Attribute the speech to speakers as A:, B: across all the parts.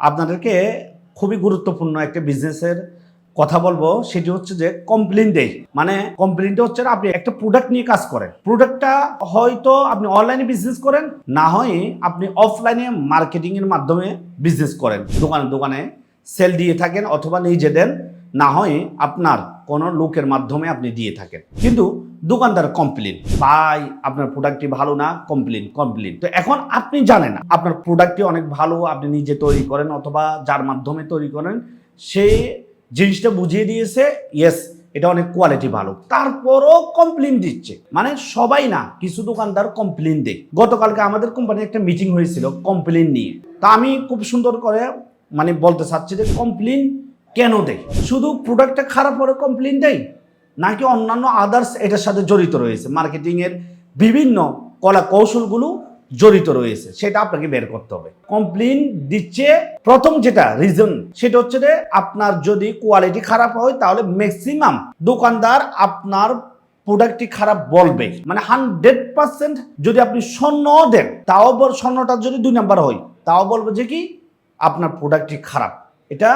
A: আপনাদেরকে খুবই গুরুত্বপূর্ণ একটা বিজনেসের কথা বলব, সেটি হচ্ছে যে কমপ্লেন দেই মানে কমপ্লেনটা হচ্ছে আপনি একটা প্রোডাক্ট নিয়ে কাজ করেন। প্রোডাক্টটা হয়তো আপনি অনলাইনে বিজনেস করেন, না হয় আপনি অফলাইনে মার্কেটিংয়ের মাধ্যমে বিজনেস করেন। দোকানে দোকানে সেল দিয়ে থাকেন অথবা নিজে দেন। না হয় আপনার কোনো লোকের মাধ্যমে আপনি দিয়ে থাকেন। কিন্তু দোকানদার কমপ্লেন ভাই, আপনার প্রোডাক্টটি ভালো না। কমপ্লেন কমপ্লেন তো এখন আপনি জানেন না, আপনার প্রোডাক্টটি অনেক ভালো, আপনি নিজে তৈরি করেন অথবা যার মাধ্যমে তৈরি করেন, সে জিনিসটা বুঝিয়ে দিয়েছে, ইয়েস, এটা অনেক কোয়ালিটি ভালো। তারপরও কমপ্লেন দিচ্ছে। মানে সবাই না, কিছু দোকানদার কমপ্লেন দেয়। গতকালকে আমাদের কোম্পানির একটা মিটিং হয়েছিল কমপ্লেন নিয়ে। তা আমি খুব সুন্দর করে মানে বলতে চাচ্ছি যে কমপ্লেন কেন দেয়? শুধু প্রোডাক্টটা খারাপ হলে কমপ্লেন দেয়? নাকি অন্যান্য আদার্স এটার সাথে জড়িত রয়েছে? মার্কেটিংয়ের বিভিন্ন কলা কৌশলগুলো জড়িত রয়েছে। সেটা আপনাকে বের করতে হবে। কমপ্লেন দিচ্ছে, প্রথম যেটা রিজন সেটা হচ্ছে যে আপনার যদি কোয়ালিটি খারাপ হয়, তাহলে ম্যাক্সিমাম দোকানদার আপনার প্রোডাক্টটি খারাপ বলবে। মানে হান্ড্রেড পার্সেন্ট যদি আপনি স্বর্ণ দেন, তাও স্বর্ণটা যদি দুই নাম্বার হয়, তাও বলবে যে কি? আপনার প্রোডাক্টটি খারাপ। এটা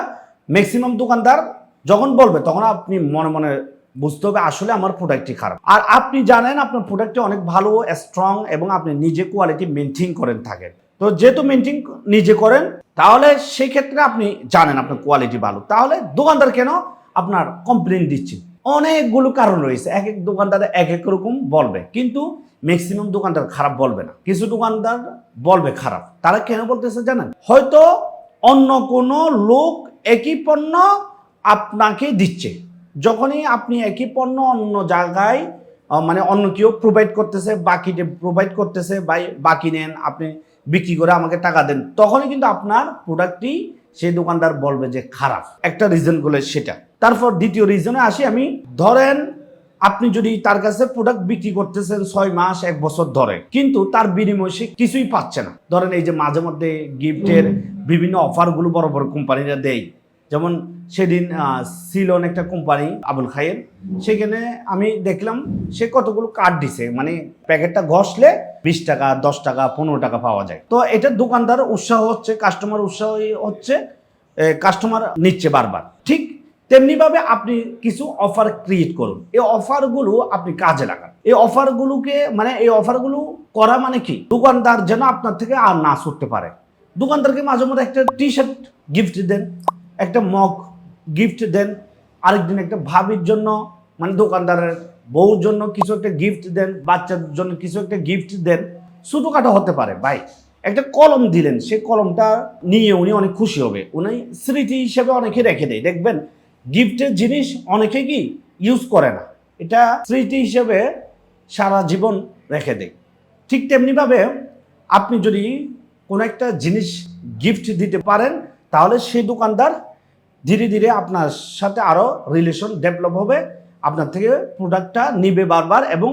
A: ম্যাক্সিমাম দোকানদার যখন বলবে, তখন আপনি মনে মনে বুঝতে হবে আসলে আমার প্রোডাক্টটি খারাপ। আর আপনি জানেন আপনার প্রোডাক্টটি অনেক ভালো স্ট্রং এবং আপনি নিজে কোয়ালিটি মেনটেন করেন থাকেন। তো যেহেতু মেনটেন নিজে করেন, তাহলে সেই ক্ষেত্রে আপনি জানেন আপনার কোয়ালিটি ভালো। তাহলে দোকানদার কেন আপনার কমপ্লেন দিচ্ছে? অনেকগুলো কারণ রয়েছে। এক এক দোকানদার এক এক রকম বলবে। কিন্তু ম্যাক্সিমাম দোকানদার খারাপ বলবে না। কিছু দোকানদার বলবে খারাপ। তারা কেন বলতেছে জানেন? হয়তো অন্য কোনো লোক একই পণ্য আপনাকে দিচ্ছে। যখনই আপনি একই পণ্য অন্য জায়গায় মানে অন্য কেউ প্রোভাইড করতেছে বাকি প্রোভাইড করতেছে বা বাকি নেন, আপনি বিক্রি করে আমাকে টাকা দেন, তখনই কিন্তু আপনার প্রোডাক্টটি সেই দোকানদার বলবে যে খারাপ। একটা রিজনগুলো সেটা। তারপর দ্বিতীয় রিজনে আসি আমি, ধরেন আপনি যদি তার কাছে প্রোডাক্ট বিক্রি করতেছেন ছয় মাস এক বছর ধরে কিন্তু তার বিনিময়ে সে কিছুই পাচ্ছে না। ধরেন এই যে মাঝে মধ্যে গিফটের বিভিন্ন অফারগুলো বড় বড় কোম্পানিরা দেয়। যেমন সেদিন সিলন একটা কোম্পানি আবুল খায়ের সেখানে আমি দেখলাম সে কতগুলো কার্ড দিছে। মানে প্যাকেটটা ঘষলে বিশ টাকা দশ টাকা পনেরো টাকা পাওয়া যায়। তো এটা দোকানদার উৎসাহ হচ্ছে কাস্টমার উৎসাহ হচ্ছে কাস্টমার নিচ্ছে বারবার। ঠিক তেমনিভাবে আপনি কিছু অফার ক্রিয়েট করুন। এই অফারগুলো আপনি কাজে লাগান। এই অফারগুলোকে মানে এই অফারগুলো করা মানে কি? দোকানদার যেন আপনার থেকে আর না ছুটতে পারে। দোকানদারকে মাঝে মধ্যে একটা টি শার্ট গিফট দেন, একটা মগ গিফট দেন, আরেকদিন একটা ভাবির জন্য মানে দোকানদারের বউর জন্য কিছু একটা গিফট দেন, বাচ্চার জন্য কিছু একটা গিফট দেন। ছোটোখাটো হতে পারে, ভাই। একটা কলম দিলেন সেই কলমটা নিয়ে উনি অনেক খুশি হবে। উনি স্মৃতি হিসেবে অনেকে রেখে দেয়। দেখবেন গিফটের জিনিস অনেকে কি ইউজ করে না। এটা স্মৃতি হিসেবে সারা জীবন রেখে দেয়। ঠিক তেমনিভাবে আপনি যদি কোনো একটা জিনিস গিফট দিতে পারেন, তাহলে সেই দোকানদার ধীরে ধীরে আপনার সাথে আরও রিলেশন ডেভেলপ হবে, আপনার থেকে প্রোডাক্টটা নিবে বারবার এবং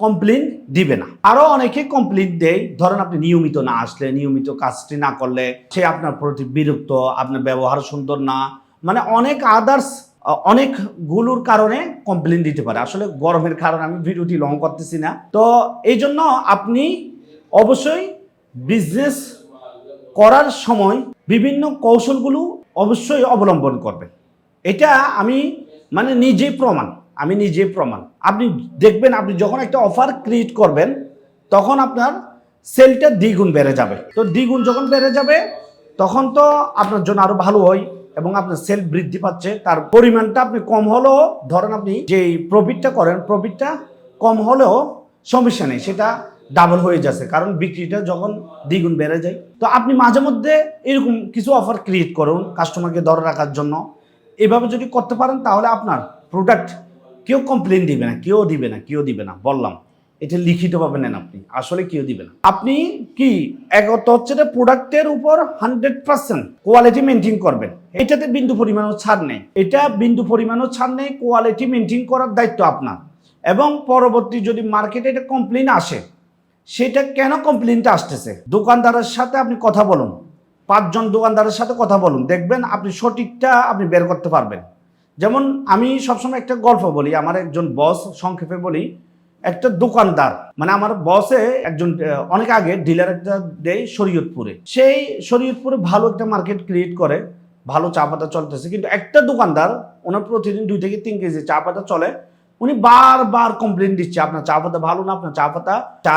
A: কমপ্লেন দিবে না। আরও অনেকে কমপ্লেন দেয়, ধরেন আপনি নিয়মিত না আসলে, নিয়মিত কাজটি না করলে সে আপনার প্রতি বিরক্ত, আপনার ব্যবহার সুন্দর না মানে অনেক আদার্স অনেকগুলোর কারণে কমপ্লেন দিতে পারে। আসলে গরমের কারণে আমি ভিডিওটি লং করতেছি না। তো এই জন্য আপনি অবশ্যই বিজনেস করার সময় বিভিন্ন কৌশলগুলো অবশ্যই অবলম্বন করবেন। এটা আমি মানে নিজে প্রমাণ, আমি নিজে প্রমাণ। আপনি দেখবেন, আপনি যখন একটা অফার ক্রিয়েট করবেন, তখন আপনার সেলটা দ্বিগুণ বেড়ে যাবে। তো দ্বিগুণ যখন বেড়ে যাবে, তখন তো আপনার জন্য আরও ভালো হয়। এবং আপনার সেল বৃদ্ধি পাচ্ছে, তার পরিমাণটা আপনি কম হলেও, ধরেন আপনি যে প্রফিটটা করেন প্রফিটটা কম হলেও সমস্যা নেই, সেটা ডাবল হয়ে যাচ্ছে, কারণ বিক্রিটা যখন দ্বিগুণ বেড়ে যায়। তো আপনি মাঝে মধ্যে এরকম কিছু অফার ক্রিয়েট করুন কাস্টমারকে ধরে রাখার জন্য। এভাবে যদি করতে পারেন, তাহলে আপনার প্রোডাক্ট কেউ কমপ্লেন দিবে না, কেউ দিবে না, কেউ দিবে না, বললাম। এটা লিখিতভাবে নেন আপনি। আসলে কেউ দিবে না। আপনি কি একত হচ্ছে যে প্রোডাক্টের উপর হান্ড্রেড পার্সেন্ট কোয়ালিটি মেনটেন করবেন। এটাতে বিন্দু পরিমাণও ছাড় নেই। এটা বিন্দু পরিমাণও ছাড় নেই, কোয়ালিটি মেনটেন করার দায়িত্ব আপনার। এবং পরবর্তী যদি মার্কেটে এটা কমপ্লেন আসে, সেটা কেন কমপ্লেনটা আসতেছে? দোকানদারের সাথে আপনি কথা বলুন। পাঁচজন দোকানদারের সাথে কথা বলুন। দেখবেন আপনি সঠিকটা আপনি বের করতে পারবেন। যেমন আমি সবসময় একটা গল্প বলি, আমার একজন বস সংক্ষেপে বলি একটা দোকানদার। মানে আমার বসে একজন অনেক আগে ডিলার একটা দেয় শরীয়তপুরে। সেই শরীয়তপুরে ভালো একটা মার্কেট ক্রিয়েট করে, ভালো চা পাতা চলতেছে। কিন্তু একটা দোকানদার, ওনার প্রতিদিন দুই থেকে তিন কেজি চা পাতা চলে, উনি বারবার কমপ্লেন দিচ্ছে, আপনার চা পাতা ভালো না, আপনার চা পাতা চা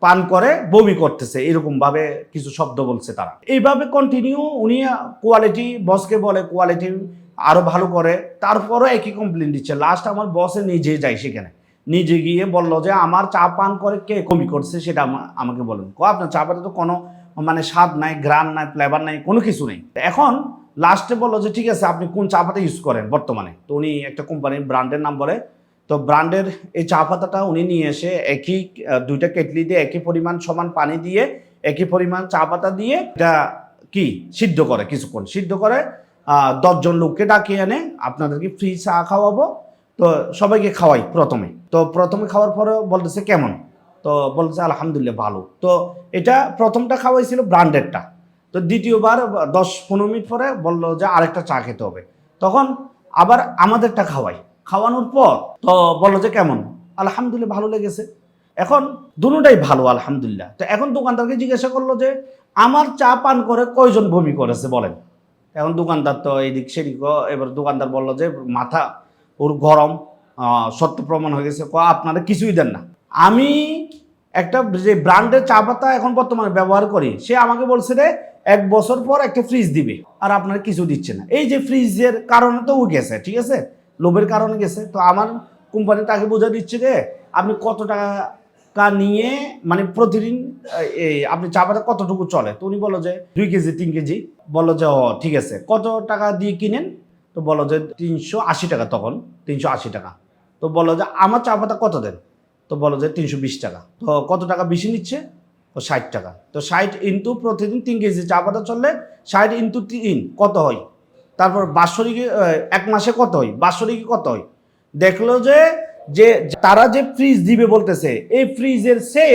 A: পান করে, বমি করতেছে। এরকম ভাবে কিছু শব্দ বলছে তারা। এইভাবে কন্টিনিউ উনি কোয়ালিটি বসকে বলে কোয়ালিটি আরও ভালো করে, তারপরও একই কমপ্লেন দিচ্ছে। লাস্ট আমার বসে নিজে যায় সেখানে। নিজে গিয়ে বলল যে, আমার চা পান করে কে কমি করছে সেটা আমা- আমাকে বলেন কো, আপনার চা পাতা তো কোনো মানে স্বাদ নাই গ্রান নাই ফ্লেভার নাই, কোনো কিছু নেই। এখন লাস্টে বলল যে, ঠিক আছে, আপনি কোন চা পাতা ইউজ করেন বর্তমানে? তো উনি একটা কোম্পানির ব্র্যান্ডের নাম বলে। তো ব্র্যান্ডের এই চা পাতাটা উনি নিয়ে এসে একই দুইটা কেটলি দিয়ে একই পরিমাণ সমান পানি দিয়ে, একই পরিমাণ চা পাতা দিয়ে এটা কি সিদ্ধ করে, কিছুক্ষণ সিদ্ধ করে দশজন লোককে ডাকিয়ে এনে আপনাদেরকে ফ্রি চা খাওয়াবো। তো সবাইকে খাওয়াই প্রথমে। তো প্রথমে খাওয়ার পরে বলতেছে, কেমন? তো বলতেছে, আলহামদুলিল্লাহ, ভালো। তো এটা প্রথমটা খাওয়াইছিল ব্র্যান্ডেডটা তো দ্বিতীয়বার দশ পনেরো মিনিট পরে বলল যে, আরেকটা চা খেতে হবে। তখন আবার আমাদেরটা খাওয়াই। খাওয়ানোর পর তো বলল যে, কেমন? আলহামদুলিল্লাহ, ভালো লেগেছে। এখন দুটোটাই ভালো, আলহামদুলিল্লাহ। তো এখন দোকানদারকে জিজ্ঞাসা করল যে, আমার চা পান করে কয়জন বমি করেছে? বলেন। এখন দোকানদার তো এইদিক সেদিক, এবার দোকানদার বলল যে, মাথা ওর গরম সত্য প্রমাণ হয়ে গেছে। আপনারা কিছুই দেন না। আমি একটা যে ব্র্যান্ডের চা পাতা এখন বর্তমানে ব্যবহার করি, সে আমাকে বলছে রে এক বছর পর একটা ফ্রিজ দিবে, আর আপনারা কিছু দিচ্ছে না। এই যে ফ্রিজের কারণে তো ও গেছে, ঠিক আছে? লোভের কারণে গেছে। তো আমার কোম্পানি তাকে বোঝা দিচ্ছে যে আপনি কত টাকা নিয়ে মানে প্রতিদিন এই আপনি চা পাতা কতটুকু চলে? তো উনি বলো যে দুই কেজি, তিন কেজি। বলল যে, ও, ঠিক আছে। কত টাকা দিয়ে কিনেন? তো বলো যে তিনশো আশি টাকা তখন, তিনশো আশি টাকা। তো বলো যে আমার চা পাতা কত দেন? তো বলো যে তিনশো বিশ টাকা। তো কত টাকা বেশি নিচ্ছে? তো ষাট টাকা। তো ষাট ইন্টু প্রতিদিন তিন কেজি চা পাতা চললে ষাট ইন্টু তিন কত হয়? তারপর বাৎসরিক এক মাসে কত হয়? বাৎসরিক কত হয়? দেখল যে যে, তারা যে ফ্রিজ দিবে বলতেছে, এই ফ্রিজের সে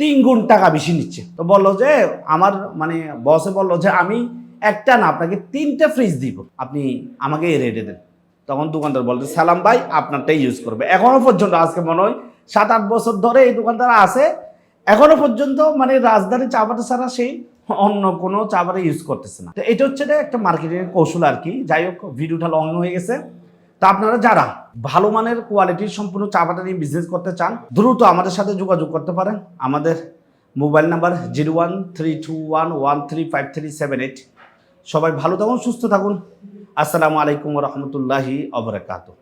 A: তিন গুণ টাকা বেশি নিচ্ছে। তো বলল যে, আমার মানে বসে বলল যে আমি একটা না, আপনাকে তিনটা ফ্রিজ দিব। আপনি আমাকে এই রেটে দেন। তখন দোকানদার বলতে সালাম ভাই, আপনারটাই ইউজ করবে। এখনও পর্যন্ত আজকে মনে হয় সাত আট বছর ধরে এই দোকানদার আছে। এখনও পর্যন্ত মানে রাজধানী চা পাতা ছাড়া সেই অন্য কোনো চা পাতা ইউজ করতেছে না। তো এটা হচ্ছে একটা মার্কেটিং কৌশল আর কি। যাই হোক ভিডিওটা লং হয়ে গেছে। তা আপনারা যারা ভালো মানের কোয়ালিটির সম্পূর্ণ চা পাতা নিয়ে বিজনেস করতে চান, দ্রুত আমাদের সাথে যোগাযোগ করতে পারেন। আমাদের mobile number zero one three two one one three five three seven eight সবাই ভালো থাকুন সুস্থ থাকুন। আসসালামু আলাইকুম রহমতুল্লাহি অবরাকাতু